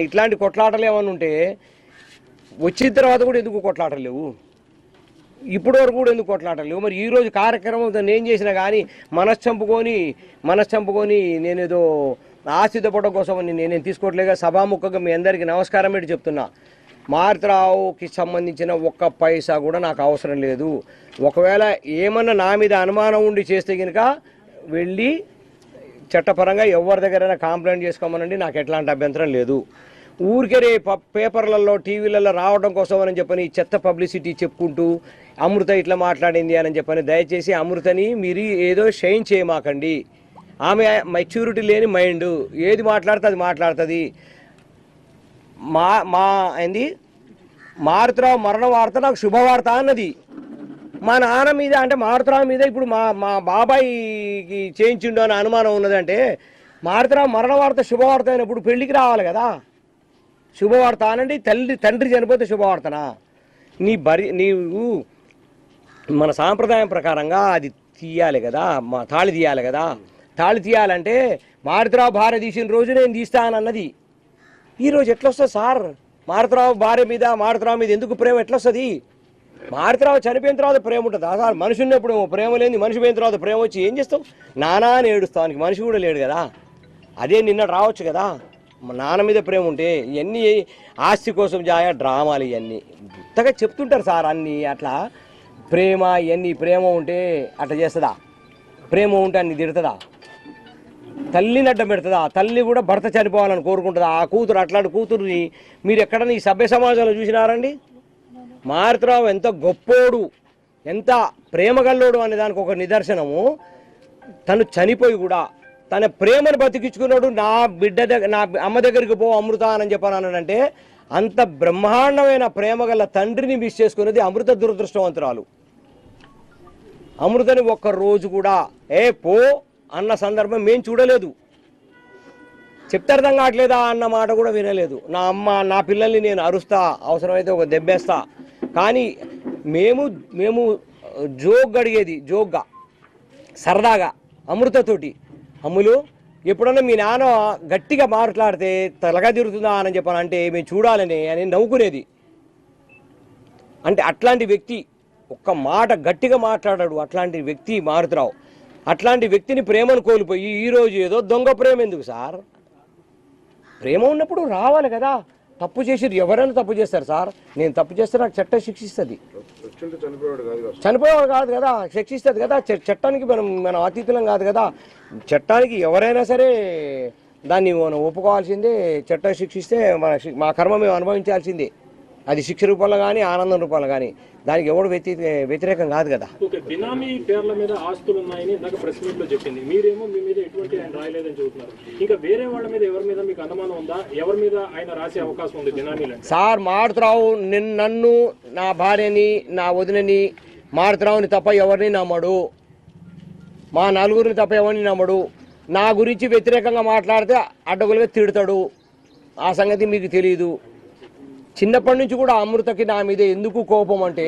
ఇట్లాంటి కొట్లాటలు ఏమన్నా ఉంటే వచ్చిన తర్వాత కూడా ఎందుకు కొట్లాటలు లేవు? ఇప్పటి వరకు కూడా ఎందుకు కొట్లాటలు లేవు? మరి ఈరోజు కార్యక్రమం నేను చేసినా కానీ మనసు చంపుకొని చంపుకొని నేనేదో ఆశితపడడం కోసం అని నేనేం తీసుకోవట్లేగా. సభాముఖంగా మీ అందరికీ నమస్కారం పెట్టి చెప్తున్నా. మారుతరావుకి సంబంధించిన ఒక్క పైసా కూడా నాకు అవసరం లేదు. ఒకవేళ ఏమన్నా నా మీద అనుమానం ఉండి చేస్తే కనుక వెళ్ళి చట్టపరంగా ఎవరి దగ్గరైనా కంప్లైంట్ చేసుకోమనండి నాకు ఎట్లాంటి అభ్యంతరం లేదు. ఊరికే ప- పేపర్లలో టీవీలలో రావడం కోసం అని చెప్పని ఈ చెత్త పబ్లిసిటీ చెప్పుకుంటూ అమృత ఇట్లా మాట్లాడింది అని చెప్పని దయచేసి అమృతని మీరు ఏదో షైన్ చేయమాకండి. ఆమె మెచ్యూరిటీ లేని మైండ్. ఏది మాట్లాడితే అది మాట్లాడుతుంది. మా మా ఏంది? మారుతురావు మరణ వార్త నాకు శుభవార్త అన్నది. మా నాన్న మీద అంటే మారుతురావు మీద ఇప్పుడు మా మా బాబాయికి చేయించిండు అని అనుమానం ఉన్నదంటే మారుతురావు మరణ వార్త శుభవార్త అయినప్పుడు పెళ్ళికి రావాలి కదా. శుభవార్త అనండి తల్లి తండ్రి చనిపోతే శుభవార్తనా? నీ బరి నీవు మన సాంప్రదాయం ప్రకారంగా అది తీయాలి కదా మా తాళి తీయాలి కదా. తాళి తీయాలంటే మారుతురావు భార్య తీసిన రోజు నేను తీస్తానన్నది ఈరోజు ఎట్లొస్తుంది సార్? మారుతురావు భార్య మీద మారుతురావు మీద ఎందుకు ప్రేమ? ఎట్లొస్తుంది? మారుతురావు చనిపోయిన తర్వాత ప్రేమ ఉంటుందా. సార్ మనిషి ఉన్నప్పుడు ఏమో ప్రేమ లేని మనిషి పోయిన తర్వాత ప్రేమ వచ్చి ఏం చేస్తావు? నానా అని ఏడుస్తావు మనిషి కూడా లేడు కదా. అదే నిన్న రావచ్చు కదా. మా నాన్న మీద ప్రేమ ఉంటే ఇవన్నీ ఆస్తి కోసం జాయ డ్రామాలు ఇవన్నీ కొత్తగా చెప్తుంటారు సార్ అన్నీ అట్లా. ప్రేమ ఇవన్నీ ప్రేమ ఉంటే అట్లా చేస్తుందా? ప్రేమ ఉంటే అన్ని తిడుతుందా? తల్లిని అడ్డం పెడుతుందా? తల్లి కూడా భర్త చనిపోవాలని కోరుకుంటుందా? ఆ కూతురు అట్లాంటి కూతురుని మీరు ఎక్కడన్నా ఈ సభ్య సమాజంలో చూసినారండి? మారుతరావు ఎంత గొప్పోడు ఎంత ప్రేమగల్లోడు అనే దానికి ఒక నిదర్శనము. తను చనిపోయి కూడా తన ప్రేమను బతికించుకున్నాడు నా బిడ్డ దగ్గర నా అమ్మ దగ్గరికి పో అమృత అని చెప్పాను అన్నాడంటే అంత బ్రహ్మాండమైన ప్రేమ గల తండ్రిని మిస్ చేసుకున్నది అమృత దురదృష్టవంతురాలు. అమృతని ఒక్క రోజు కూడా ఏ పో అన్న సందర్భం మేము చూడలేదు. చెప్తే అర్థం కావట్లేదా అన్న మాట కూడా వినలేదు. నా అమ్మ నా పిల్లల్ని నేను అరుస్తా అవసరమైతే ఒక దెబ్బేస్తా కానీ మేము మేము జోక్ అడిగేది జోగ్గా సరదాగా అమృతతోటి. అమ్ములు ఎప్పుడన్నా మీ నాన్న గట్టిగా మాట్లాడితే తలగా తిరుగుతుందా అని చెప్పాను అంటే మేము చూడాలని అని నవ్వుకునేది. అంటే అట్లాంటి వ్యక్తి ఒక్క మాట గట్టిగా మాట్లాడాడు అట్లాంటి వ్యక్తి మారుతురావు. అట్లాంటి వ్యక్తిని ప్రేమను కోల్పోయి ఈరోజు ఏదో దొంగ ప్రేమ ఎందుకు సార్? ప్రేమ ఉన్నప్పుడు రావాలి కదా. తప్పు చేసి ఎవరైనా తప్పు చేస్తారు సార్. నేను తప్పు చేస్తే నాకు చట్టం శిక్షిస్తుంది. చనిపోయేవాడు కాదు కదా. శిక్షిస్తుంది కదా. చట్టానికి మనం మనం అతీతులం కాదు కదా. చట్టానికి ఎవరైనా సరే దాన్ని మనం ఒప్పుకోవాల్సిందే. చట్టం శిక్షిస్తే మన మా కర్మ మేము అనుభవించాల్సిందే. అది శిక్ష రూపంలో కానీ ఆనందం రూపంలో కానీ దానికి ఎవడు వ్యతి వ్యతిరేకం కాదు కదా. బినామీ పేర్ల మీద ఆస్తులు ఉన్నాయని ఇందాక ప్రెస్ మీట్లో చెప్పింది. మీరేమో మీ మీద ఎటువంటి ఆయన రాయలేదని చెబుతున్నారు. ఇంకా వేరే వాళ్ళ మీద ఎవరి మీద మీకు అనుమానం ఉందా? ఎవరి మీద ఆయన రాసే అవకాశం ఉంది బినామీలు సార్ మారుతురావు నిన్ నన్ను నా భార్యని నా వదినని మారుతురావుని తప్ప ఎవరిని నమ్మడు. మా నలుగురిని తప్ప ఎవరిని నమ్మడు. నా గురించి వ్యతిరేకంగా మాట్లాడితే అడ్డగులుగా తిడతాడు. ఆ సంగతి మీకు తెలియదు చిన్నప్పటి నుంచి కూడా అమృతకి నా మీద ఎందుకు కోపం అంటే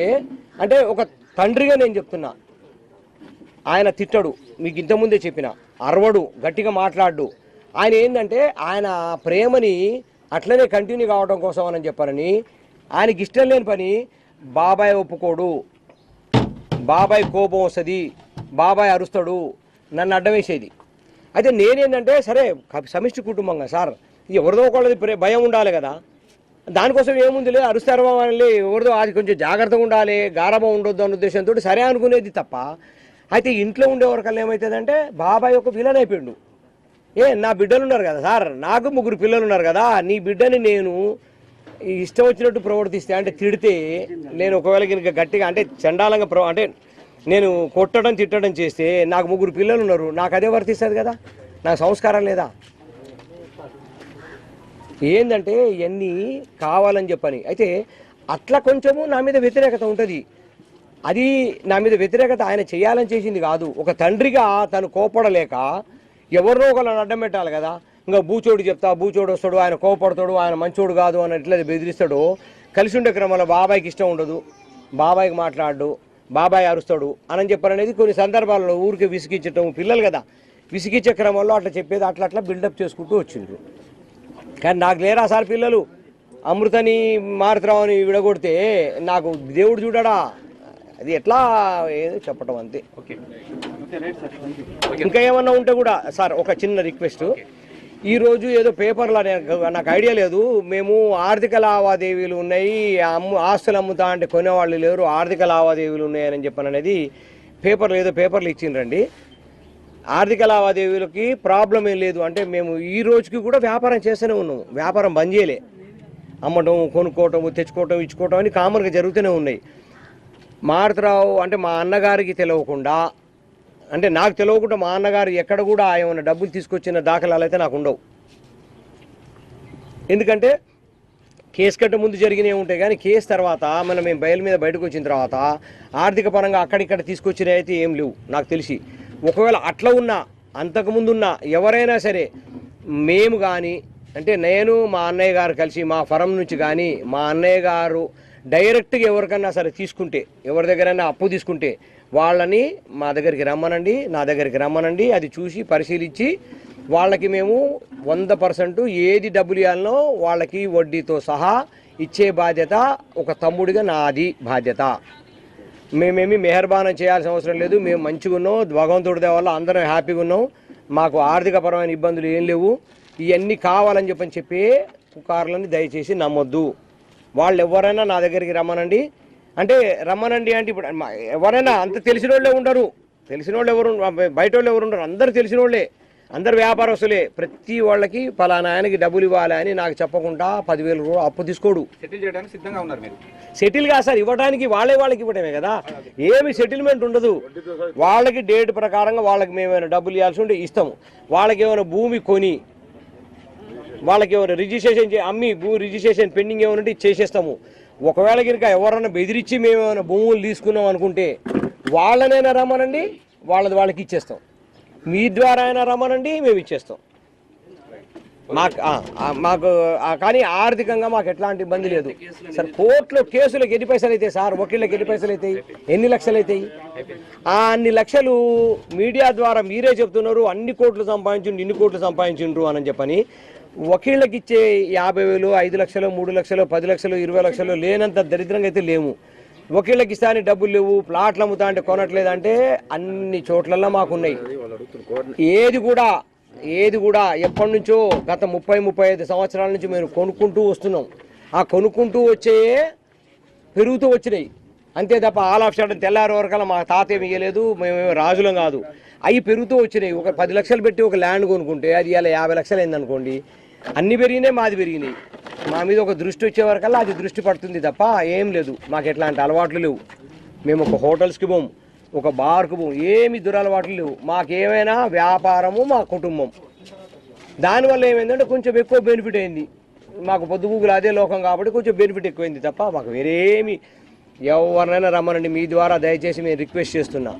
అంటే ఒక తండ్రిగా నేను చెప్తున్నా. ఆయన తిట్టడు. మీకు ఇంతకుముందే చెప్పిన. అరవడు గట్టిగా మాట్లాడు ఆయన ఏంటంటే ఆయన ప్రేమని అట్లనే కంటిన్యూ కావడం కోసం అని చెప్పారని. ఆయనకి ఇష్టం లేని పని బాబాయ్ ఒప్పుకోడు. బాబాయ్ కోపం వస్తుంది. బాబాయ్ అరుస్తాడు. నన్ను అడ్డం వేసేది అయితే నేనేంటంటే సరే సమిష్టి కుటుంబంగా సార్ ఎవరిదో ఒకళ్ళది భయం ఉండాలి కదా. దానికోసం ఏముంది లేదు అరుస్తారు వాళ్ళని ఎవరిదో అది కొంచెం జాగ్రత్తగా ఉండాలి గారభం ఉండొద్దు అన్న ఉద్దేశంతో సరే అనుకునేది తప్ప అయితే ఇంట్లో ఉండేవరకల్లా ఏమవుతుందంటే బాబాయ్ ఒక విలన్ అయిపోయిండు. ఏ నా బిడ్డలు ఉన్నారు కదా సార్ నాకు ముగ్గురు పిల్లలు ఉన్నారు కదా నీ బిడ్డని నేను ఇష్టం వచ్చినట్టు ప్రవర్తిస్తే అంటే తిడితే నేను ఒకవేళ కనుక గట్టిగా అంటే చండాలంగా ప్రవ అంటే నేను కొట్టడం తిట్టడం చేస్తే నాకు ముగ్గురు పిల్లలు ఉన్నారు నాకు అదే వర్తిస్తుంది కదా? నాకు సంస్కారం లేదా? ఏంటంటే ఇవన్నీ కావాలని చెప్పని. అయితే అట్లా కొంచెము నా మీద వ్యతిరేకత ఉంటుంది. అది నా మీద వ్యతిరేకత ఆయన చేయాలని చేసింది కాదు. ఒక తండ్రిగా తను కోపడలేక ఎవరినో ఒకళ్ళని అడ్డం పెట్టాలి కదా. ఇంకా బూచోడు చెప్తా బూచోడు వస్తాడు ఆయన కోపడతాడు ఆయన మంచోడు కాదు అని ఎట్లా బెదిరిస్తాడు. కలిసి ఉండే క్రమంలో బాబాయ్కి ఇష్టం ఉండదు. బాబాయ్కి మాట్లాడు బాబాయ్ అరుస్తాడు అని చెప్పారనేది కొన్ని సందర్భాల్లో ఊరికి విసిగించటం పిల్లలు కదా. విసిగించే క్రమంలో అట్లా చెప్పేది అట్లా అట్లా బిల్డప్ చేసుకుంటూ వచ్చిండ్రు. కానీ నాకు లేరా సార్ పిల్లలు? అమృతని మారుతున్నామని విడగొడితే నాకు దేవుడు చూడడా? అది ఎట్లా ఏదో చెప్పటం అంతే. ఇంకా ఏమన్నా ఉంటే కూడా సార్ ఒక చిన్న రిక్వెస్ట్. ఈరోజు ఏదో పేపర్లో నాకు నాకు ఐడియా లేదు. మేము ఆర్థిక లావాదేవీలు ఉన్నాయి. అమ్ము ఆస్తులు అమ్ముతా అంటే కొనేవాళ్ళు లేరు. ఆర్థిక లావాదేవీలు ఉన్నాయని చెప్పని అనేది పేపర్లు ఏదో పేపర్లు ఇచ్చిండ్రండి. ఆర్థిక లావాదేవీలకి ప్రాబ్లం ఏం లేదు. అంటే మేము ఈ రోజుకి కూడా వ్యాపారం చేస్తూనే ఉన్నాము. వ్యాపారం బంద్ చేయలే. అమ్మటం కొనుక్కోవటం తెచ్చుకోవటం ఇచ్చుకోవటం అని కామన్గా జరుగుతూనే ఉన్నాయి. మారుతరావు అంటే మా అన్నగారికి తెలియకుండా అంటే నాకు తెలియకుండా మా అన్నగారు ఎక్కడ కూడా ఏమైనా డబ్బులు తీసుకొచ్చిన దాఖలాలు అయితే నాకు ఉండవు. ఎందుకంటే కేసు కంటే ముందు జరిగినవి ఉంటాయి కానీ కేసు తర్వాత మనం మేము బయలు మీద బయటకు వచ్చిన తర్వాత ఆర్థిక పరంగా అక్కడిక్కడ తీసుకొచ్చినవి అయితే ఏం లేవు. నాకు తెలిసి ఒకవేళ అట్లా ఉన్నా అంతకుముందున్నా ఎవరైనా సరే మేము కానీ అంటే నేను మా అన్నయ్య గారు కలిసి మా ఫరం నుంచి కానీ మా అన్నయ్య గారు డైరెక్ట్గా ఎవరికన్నా సరే తీసుకుంటే ఎవరి దగ్గరైనా అప్పు తీసుకుంటే వాళ్ళని మా దగ్గరికి రమ్మనండి నా దగ్గరికి రమ్మనండి అది చూసి పరిశీలించి వాళ్ళకి మేము వంద పర్సెంట్ ఏది డబ్బులు ఇవ్వాలనో వాళ్ళకి వడ్డీతో సహా ఇచ్చే బాధ్యత ఒక తమ్ముడిగా నాది బాధ్యత. మేమేమి మెహర్బానం చేయాల్సిన అవసరం లేదు. మేము మంచిగా ఉన్నాం. భగవంతుడి వల్ల అందరం హ్యాపీగా ఉన్నాం. మాకు ఆర్థికపరమైన ఇబ్బందులు ఏం లేవు. ఇవన్నీ కావాలని చెప్పని చెప్పి పుకార్లని దయచేసి నమ్మొద్దు. వాళ్ళు ఎవరైనా నా దగ్గరికి రమ్మనండి. అంటే రమ్మనండి అంటే ఇప్పుడు ఎవరైనా అంత తెలిసిన వాళ్ళే ఉండరు. తెలిసిన వాళ్ళు ఎవరు బయట వాళ్ళు ఎవరు ఉండరు. అందరు తెలిసిన వాళ్ళే అందరు వ్యాపారస్తులే. ప్రతి వాళ్ళకి పలానా ఆయనకి డబ్బులు ఇవ్వాలి అని నాకు చెప్పకుండా పదివేలు రూపాయలు అప్పు తీసుకోడు. సెటిల్ చేయడానికి సిద్ధంగా ఉన్నారు మీరు. సెటిల్గా సార్ ఇవ్వడానికి వాళ్ళే వాళ్ళకి ఇవ్వడమే కదా. ఏమి సెటిల్మెంట్ ఉండదు. వాళ్ళకి డేట్ ప్రకారంగా వాళ్ళకి మేమైనా డబ్బులు ఇవ్వాల్సి ఉంటే ఇస్తాము. వాళ్ళకి ఏమైనా భూమి కొని వాళ్ళకి ఏమైనా రిజిస్ట్రేషన్ అమ్మి భూ రిజిస్ట్రేషన్ పెండింగ్ ఏమైనా ఉంటే చేసేస్తాము. ఒకవేళ కనుక ఎవరన్నా బెదిరించి మేము ఏమైనా భూములు తీసుకున్నాం అనుకుంటే వాళ్ళనైనా రమ్మనండి వాళ్ళది వాళ్ళకి ఇచ్చేస్తాం. మీ ద్వారా అయినా రమ్మనండి మేము ఇచ్చేస్తాం. మాకు మాకు కానీ ఆర్థికంగా మాకు ఎట్లాంటి ఇబ్బంది లేదు. సార్ కోర్టులో కేసులకు ఎన్ని పైసలు అవుతాయి సార్? వకీళ్ళకి ఎన్ని పైసలు అవుతాయి ఎన్ని లక్షలు అవుతాయి ఆ అన్ని లక్షలు మీడియా ద్వారా మీరే చెప్తున్నారు అన్ని కోట్లు సంపాదించిండ్రు ఇన్ని కోట్లు సంపాదించిండ్రు అని చెప్పని. వకీళ్ళకి ఇచ్చే యాభై వేలు ఐదు లక్షలు మూడు లక్షలు పది లక్షలు ఇరవై లక్షలు లేనంత దరిద్రంగా అయితే లేము. వకీళ్ళకి ఇస్తాని డబ్బులు లేవు ప్లాట్లు అమ్ముతా అంటే కొనట్లేదంటే అన్ని చోట్లల్లో మాకున్నాయి. ఏది కూడా ఏది కూడా ఎప్పటి నుంచో గత ముప్పై ముప్పై ఐదు సంవత్సరాల నుంచి మేము కొనుక్కుంటూ వస్తున్నాం. ఆ కొనుక్కుంటూ వచ్చే పెరుగుతూ వచ్చినాయి. అంతే తప్ప ఆల్ ఆఫ్ సడన్ తెల్లారి వరకల్లా మా తాత ఏమి ఇయ్యలేదు మేమేమో రాజులం కాదు. అవి పెరుగుతూ వచ్చినాయి. ఒక పది లక్షలు పెట్టి ఒక ల్యాండ్ కొనుక్కుంటే అది ఇలా యాభై లక్షలు అయిందనుకోండి అన్ని పెరిగినాయి మాది పెరిగినాయి. మా మీద ఒక దృష్టి వచ్చే వరకల్లా అది దృష్టి పడుతుంది తప్ప ఏం లేదు. మాకు ఎట్లాంటి అలవాట్లు లేవు. మేము ఒక హోటల్స్కి పోము ఒక బార్కు పోము ఏమి దురలవాట్లు లేవు. మాకేమైనా వ్యాపారము మా కుటుంబం. దానివల్ల ఏమైందంటే కొంచెం ఎక్కువ బెనిఫిట్ అయింది. మాకు పొద్దుగూగులు అదే లోకం కాబట్టి కొంచెం బెనిఫిట్ ఎక్కువైంది తప్ప మాకు వేరేమి ఎవరినైనా రమ్మనండి. మీ ద్వారా దయచేసి మేము రిక్వెస్ట్ చేస్తున్నా.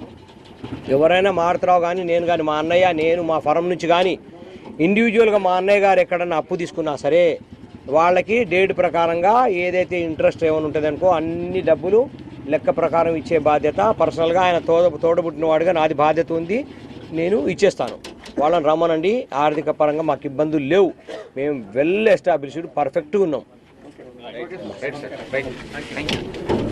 ఎవరైనా మారుతురావు కానీ నేను కానీ మా అన్నయ్య నేను మా ఫరం నుంచి కానీ ఇండివిజువల్గా మా అన్నయ్య గారు ఎక్కడన్నా అప్పు తీసుకున్నా సరే వాళ్ళకి డేట్ ప్రకారంగా ఏదైతే ఇంట్రెస్ట్ ఏమైనా ఉంటుందనుకో అన్ని డబ్బులు లెక్క ప్రకారం ఇచ్చే బాధ్యత. పర్సనల్గా ఆయన తోడ తోడబుట్టిన వాడిగా నాది బాధ్యత ఉంది. నేను ఇచ్చేస్తాను. వాళ్ళని రమ్మనండి. ఆర్థిక పరంగా మాకు ఇబ్బందులు లేవు. మేము వెల్ ఎస్టాబ్లిష్డ్ పర్ఫెక్ట్గా ఉన్నాం.